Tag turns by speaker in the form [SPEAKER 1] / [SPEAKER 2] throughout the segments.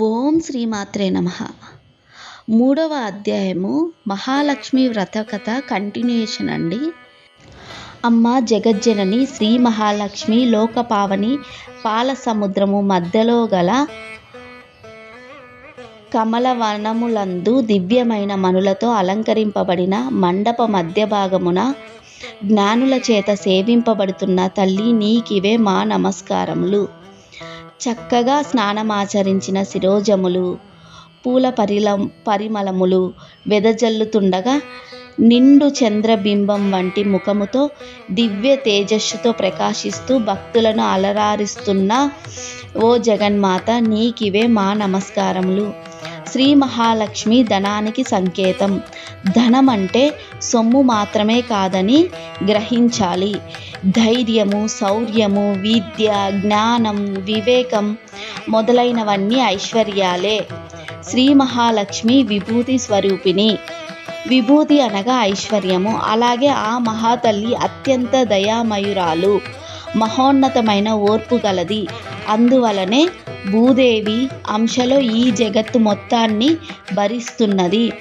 [SPEAKER 1] ఓం శ్రీమాత్రే నమ. మూడవ అధ్యాయము మహాలక్ష్మి వ్రత కథ కంటిన్యూషన్ అండి. అమ్మ జగజ్జనని శ్రీ మహాలక్ష్మి లోకపావని పాల సముద్రము మధ్యలో గల కమలవనములందు దివ్యమైన మనులతో అలంకరింపబడిన మండప మధ్య భాగమున జ్ఞానుల చేత సేవింపబడుతున్న తల్లి నీకివే మా నమస్కారములు. చక్కగా స్నానమాచరించిన శిరోజములు పూల పరిల పరిమళములు వెదజల్లుతుండగా నిండు చంద్రబింబం వంటి ముఖముతో దివ్య తేజస్సుతో ప్రకాశిస్తూ భక్తులను అలరారిస్తున్న ఓ జగన్మాత నీకివే మా నమస్కారములు. శ్రీ మహాలక్ష్మి ధనానికి సంకేతం. ధనం అంటే సొమ్ము మాత్రమే కాదని గ్రహించాలి. ధైర్యము శౌర్యము విద్య జ్ఞానం వివేకం మొదలైనవన్నీ ఐశ్వర్యాలే. శ్రీ మహాలక్ష్మి విభూతి స్వరూపిణి. విభూతి అనగా ఐశ్వర్యము. అలాగే ఆ మహాతల్లి అత్యంత దయామయురాలు. మహోన్నతమైన ఓర్పు గలది. అందువలనే భూదేవి అంశలో ఈ జగత్తు మొత్తాన్ని భరిస్తున్నది.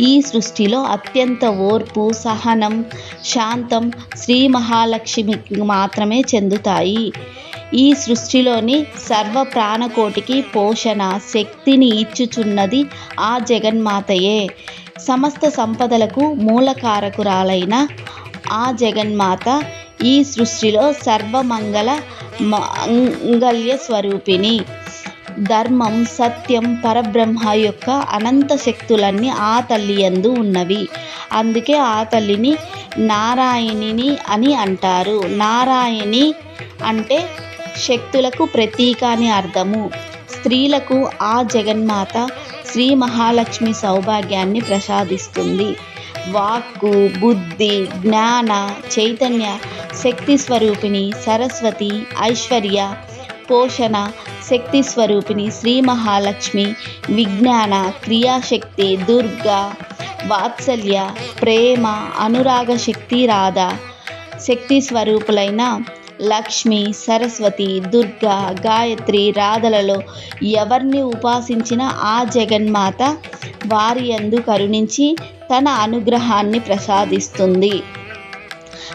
[SPEAKER 1] ఈ సృష్టిలో అత్యంత ఓర్పు సహనం శాంతం శ్రీ మహాలక్ష్మికి మాత్రమే చెందుతాయి. ఈ సృష్టిలోని సర్వ ప్రాణకోటికి పోషణ శక్తిని ఇచ్చుచున్నది ఆ జగన్మాతయే. సమస్త సంపదలకు మూలకారకురాలైన ఆ జగన్మాత ఈ సృష్టిలో సర్వమంగళ మంగళ్య స్వరూపిణి. ధర్మం సత్యం పరబ్రహ్మ యొక్క అనంత శక్తులన్నీ ఆ తల్లి యందు ఉన్నవి. అందుకే ఆ తల్లిని నారాయణిని అని అంటారు. నారాయణి అంటే శక్తులకు ప్రతీక అని అర్థము. స్త్రీలకు ఆ జగన్మాత శ్రీ మహాలక్ష్మి సౌభాగ్యాన్ని ప్రసాదిస్తుంది. వాక్కు బుద్ధి జ్ఞాన చైతన్య శక్తి స్వరూపిణి సరస్వతి ఐశ్వర్య పోషణ శక్తి స్వరూపిణి శ్రీ మహాలక్ష్మి విజ్ఞాన క్రియాశక్తి దుర్గా వాత్సల్య ప్రేమ అనురాగ శక్తి రాధ శక్తి స్వరూపులైన లక్ష్మి సరస్వతి దుర్గా గాయత్రి రాధలలో ఎవరిని ఉపాసించిన ఆ జగన్మాత వారి యందు కరుణించి తన అనుగ్రహాన్ని ప్రసాదిస్తుంది.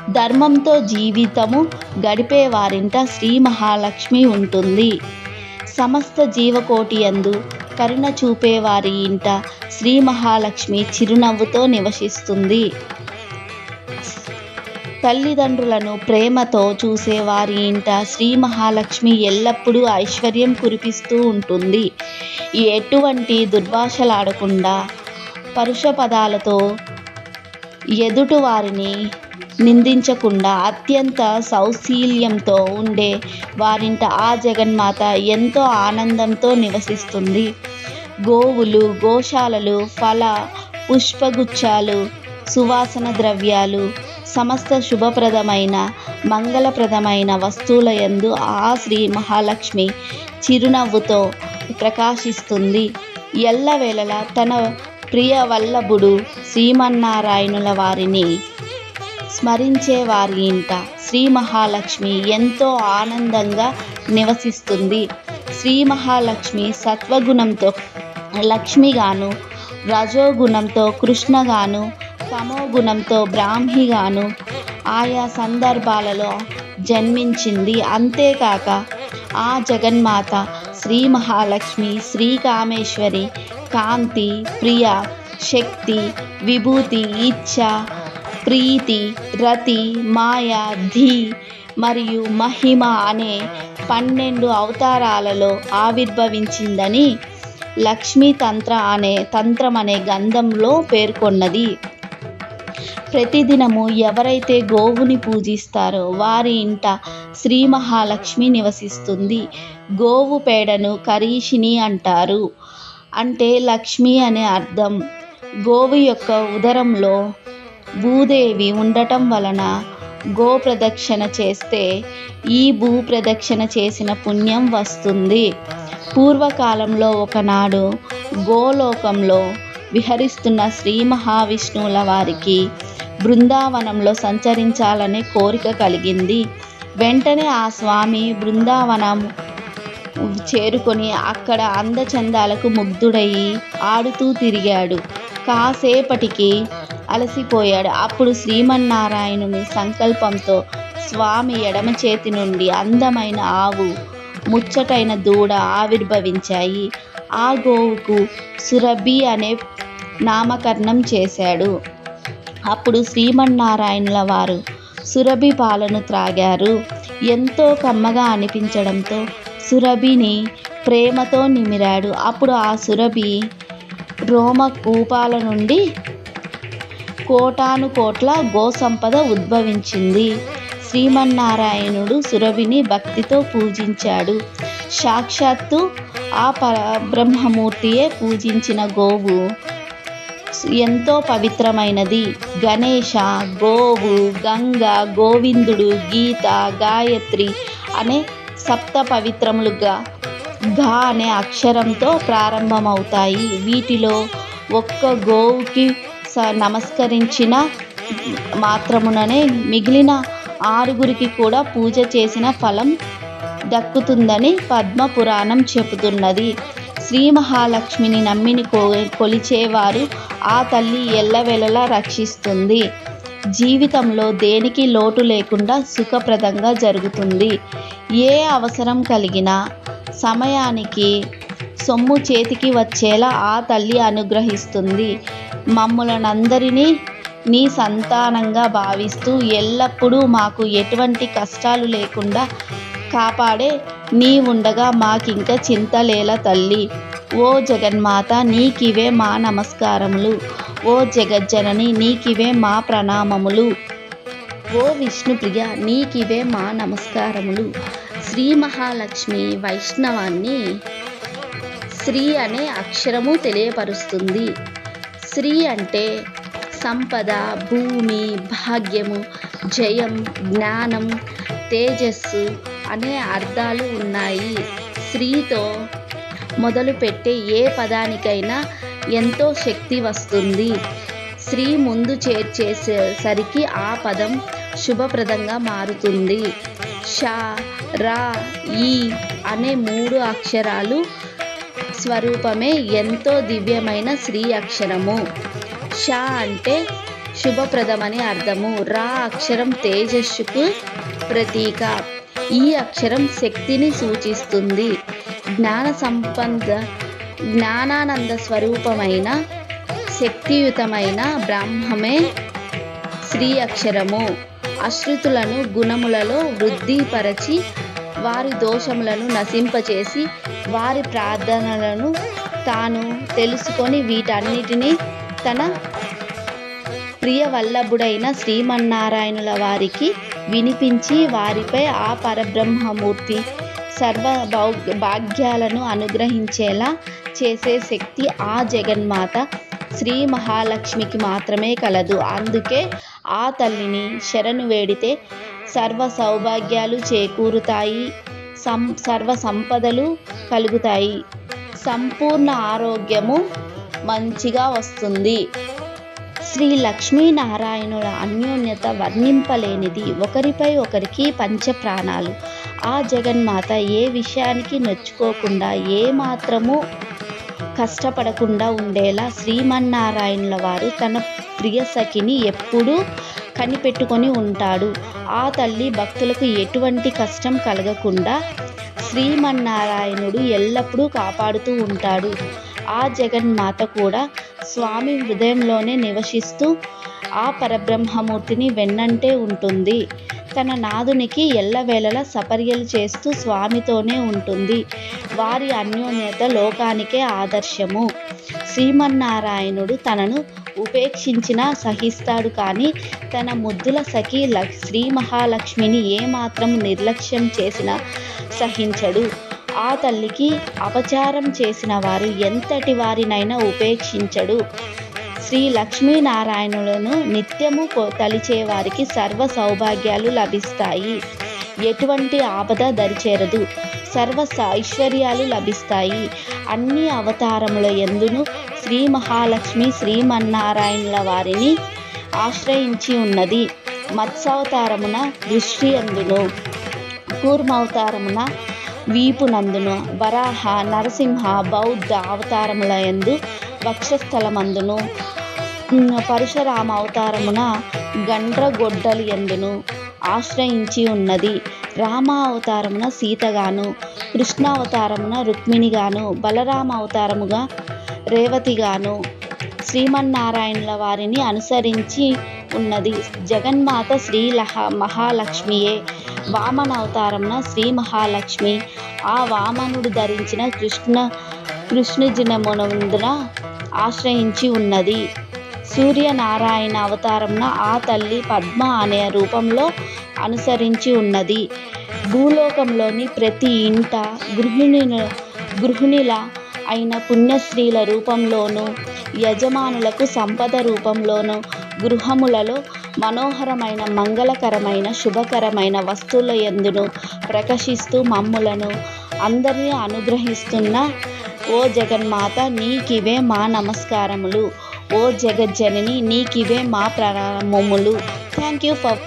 [SPEAKER 1] ధర్మంతో జీవితము గడిపే వారింట శ్రీ మహాలక్ష్మి ఉంటుంది. సమస్త జీవకోటి యందు కరుణ చూపే వారి ఇంట శ్రీ మహాలక్ష్మి చిరునవ్వుతో నివసిస్తుంది. తల్లిదండ్రులను ప్రేమతో చూసే వారి ఇంట శ్రీ మహాలక్ష్మి ఎల్లప్పుడూ ఐశ్వర్యం కురిపిస్తూ ఉంటుంది. ఎటువంటి దుర్భాషలాడకుండా పరుష పదాలతో ఎదుటి వారిని నిందించకుండా అత్యంత సౌశీల్యంతో ఉండే వారింట ఆ జగన్మాత ఎంతో ఆనందంతో నివసిస్తుంది. గోవులు గోశాలలు ఫల పుష్పగుచ్చాలు సువాసన ద్రవ్యాలు సమస్త శుభప్రదమైన మంగళప్రదమైన వస్తువుల యందు ఆ శ్రీ మహాలక్ష్మి చిరునవ్వుతో ప్రకాశిస్తుంది. ఎల్లవేళలా తన ప్రియ వల్లభుడు శ్రీమన్నారాయణుల వారిని స్మరించే వారి ఇంట శ్రీ మహాలక్ష్మి ఎంతో ఆనందంగా నివసిస్తుంది. శ్రీ మహాలక్ష్మి సత్వగుణంతో లక్ష్మిగాను రజోగుణంతో కృష్ణగాను తమోగుణంతో బ్రాహ్మిగాను ఆయా సందర్భాలలో జన్మించింది. అంతేకాక ఆ జగన్మాత శ్రీ మహాలక్ష్మి శ్రీకామేశ్వరి కాంతి ప్రియ శక్తి విభూతి ఇచ్ఛ ప్రీతి రతి మాయ ధీ మరియు మహిమ అనే పన్నెండు అవతారాలలో ఆవిర్భవించిందని లక్ష్మీ తంత్ర అనే తంత్రం అనే గంధంలో పేర్కొన్నది. ప్రతిదినము ఎవరైతే గోవుని పూజిస్తారో వారి ఇంట శ్రీ మహాలక్ష్మి నివసిస్తుంది. గోవు పేడను కరీషిని అంటారు. అంటే లక్ష్మి అనే అర్థం. గోవు యొక్క ఉదరంలో భూదేవి ఉండటం వలన గో ప్రదక్షిణ చేస్తే ఈ భూ ప్రదక్షిణ చేసిన పుణ్యం వస్తుంది. పూర్వకాలంలో ఒకనాడు గోలోకంలో విహరిస్తున్న శ్రీ మహావిష్ణువుల వారికి బృందావనంలో సంచరించాలనే కోరిక కలిగింది. వెంటనే ఆ స్వామి బృందావనం చేరుకొని అక్కడ అందచందాలకు ముగ్ధుడయి ఆడుతూ తిరిగాడు. కాసేపటికి అలసిపోయాడు. అప్పుడు శ్రీమన్నారాయణుని సంకల్పంతో స్వామి ఎడమ చేతి నుండి అందమైన ఆవు ముచ్చటైన దూడ ఆవిర్భవించాయి. ఆ గోవుకు సురభి అనే నామకరణం చేశాడు. అప్పుడు శ్రీమన్నారాయణుల వారు సురభి పాలను త్రాగారు. ఎంతో కమ్మగా అనిపించడంతో సురభిని ప్రేమతో నిమిరాడు. అప్పుడు ఆ సురభి రోమ కూపాల నుండి కోటాను కోట్ల గోసంపద ఉద్భవించింది. శ్రీమన్నారాయణుడు సురభిని భక్తితో పూజించాడు. సాక్షాత్తు ఆ పరబ్రహ్మమూర్తియే పూజించిన గోవు. ఎంతో పవిత్రమైనది. గణేష గోవు గంగ గోవిందుడు గీత గాయత్రి అనే సప్త పవిత్రములుగా ఘా అనే అక్షరంతో ప్రారంభమవుతాయి. వీటిలో ఒక్క గోవుకి నమస్కరించిన మాత్రముననే మిగిలిన ఆరుగురికి కూడా పూజ చేసిన ఫలం దక్కుతుందని పద్మ పురాణం చెబుతున్నది. శ్రీ మహాలక్ష్మిని నమ్మిని కొ కొలిచేవారు ఆ తల్లి ఎల్లవెలలా రక్షిస్తుంది. జీవితంలో దేనికి లోటు లేకుండా సుఖప్రదంగా జరుగుతుంది. ఏ అవసరం కలిగినా సమయానికి సొమ్ము చేతికి వచ్చేలా ఆ తల్లి అనుగ్రహిస్తుంది. మమ్ములనందరినీ నీ సంతానంగా భావిస్తూ ఎల్లప్పుడూ మాకు ఎటువంటి కష్టాలు లేకుండా కాపాడే నీ ఉండగా మాకింక చింతలేల తల్లి. ఓ జగన్మాత నీకివే మా నమస్కారములు. ఓ జగజ్జనని నీకివే మా ప్రణామములు. ఓ విష్ణుప్రియ నీకివే మా నమస్కారములు. శ్రీ మహాలక్ష్మి వైష్ణవాన్ని శ్రీ అనే అక్షరము తెలియపరుస్తుంది. స్త్రీ అంటే సంపద భూమి భాగ్యము జయం జ్ఞానం తేజస్సు అనే అర్థాలు ఉన్నాయి. స్త్రీతో మొదలుపెట్టే ఏ పదానికైనా ఎంతో శక్తి వస్తుంది. స్త్రీ ముందు చేర్చేసరికి ఆ పదం శుభప్రదంగా మారుతుంది. ష రా ఈ అనే మూడు అక్షరాలు స్వరూపమే ఎంతో దివ్యమైన శ్రీ అక్షరము. షా అంటే శుభప్రదమని అర్థము. రా అక్షరం తేజస్సుకు ప్రతీక. ఈ అక్షరం శక్తిని సూచిస్తుంది. జ్ఞాన సంపద జ్ఞానానంద స్వరూపమైన శక్తియుతమైన బ్రాహ్మమే శ్రీ అక్షరము. అశ్రుతులను గుణములలో వృద్ధిపరచి వారి దోషములను నశింపచేసి వారి ప్రార్థనలను తాను తెలుసుకొని వీటన్నిటినీ తన ప్రియవల్లభుడైన శ్రీమన్నారాయణుల వారికి వినిపించి వారిపై ఆ పరబ్రహ్మమూర్తి సర్వ భాగ్యాలను అనుగ్రహించేలా చేసే శక్తి ఆ జగన్మాత శ్రీ మహాలక్ష్మికి మాత్రమే కలదు. అందుకే ఆ తల్లిని శరణు వేడితే సర్వ సౌభాగ్యాలు చేకూరుతాయి. సం సర్వ సంపదలు కలుగుతాయి. సంపూర్ణ ఆరోగ్యము మంచిగా వస్తుంది. శ్రీ లక్ష్మీనారాయణుల అన్యోన్యత వర్ణింపలేనిది. ఒకరిపై ఒకరికి పంచప్రాణాలు. ఆ జగన్మాత ఏ విషయానికి నొచ్చుకోకుండా ఏ మాత్రము కష్టపడకుండా ఉండేలా శ్రీమన్నారాయణుల వారు తన ప్రియసఖిని ఎప్పుడూ కనిపెట్టుకొని ఉంటాడు. ఆ తల్లి భక్తులకు ఎటువంటి కష్టం కలగకుండా శ్రీమన్నారాయణుడు ఎల్లప్పుడూ కాపాడుతూ ఉంటాడు. ఆ జగన్మాత కూడా స్వామి హృదయంలోనే నివసిస్తూ ఆ పరబ్రహ్మమూర్తిని వెన్నంటే ఉంటుంది. తన నాదునికి ఎల్లవేళలా సపర్యలు చేస్తూ స్వామితోనే ఉంటుంది. వారి అన్యోన్యత లోకానికే ఆదర్శము. శ్రీమన్నారాయణుడు తనను ఉపేక్షించినా సహిస్తాడు కానీ తన ముద్దుల సఖి శ్రీ మహాలక్ష్మిని ఏమాత్రం నిర్లక్ష్యం చేసినా సహించడు. ఆ తల్లికి అపచారం చేసిన వారు ఎంతటి వారినైనా ఉపేక్షించడు. శ్రీ లక్ష్మీనారాయణులను నిత్యము తలిచే వారికి సర్వ సౌభాగ్యాలు లభిస్తాయి. ఎటువంటి ఆపద దరిచేరదు. సర్వ ఐశ్వర్యాలు లభిస్తాయి. అన్ని అవతారముల ఎందును శ్రీ మహాలక్ష్మి శ్రీమన్నారాయణుల వారిని ఆశ్రయించి ఉన్నది. మత్స్యావతారమున దృష్టి అందును కూర్మావతారమున వీపునందును వరాహ నరసింహ బౌద్ధ అవతారముల యందు వక్షస్థలమందును పరశురామ అవతారమున గండ్రగొడ్డలి ఎందును ఆశ్రయించి ఉన్నది. రామ అవతారమున సీతగాను కృష్ణావతారమున రుక్మిణిగాను బలరామ అవతారముగా రేవతిగాను శ్రీమన్నారాయణుల వారిని అనుసరించి ఉన్నది. జగన్మాత శ్రీ లహ మహాలక్ష్మియే. వామన అవతారమున శ్రీ మహాలక్ష్మి. ఆ వామనుడు ధరించిన కృష్ణ కృష్ణజినమునందున ఆశ్రయించి ఉన్నది. సూర్యనారాయణ అవతారంన ఆ తల్లి పద్మ అనే రూపంలో అనుసరించి ఉన్నది. భూలోకంలోని ప్రతి ఇంట గృహిణి గృహిణిల అయిన పుణ్యస్త్రీల రూపంలోనూ యజమానులకు సంపద రూపంలోనూ గృహములలో మనోహరమైన మంగళకరమైన శుభకరమైన వస్తువుల ఎందును ప్రకాశిస్తూ మమ్ములను అందరినీ అనుగ్రహిస్తున్న ఓ జగన్మాత నీకివే మా నమస్కారములు. ఓ జగజ్జనని నీకివే మా ప్రణామములు థ్యాంక్ యూ ఫర్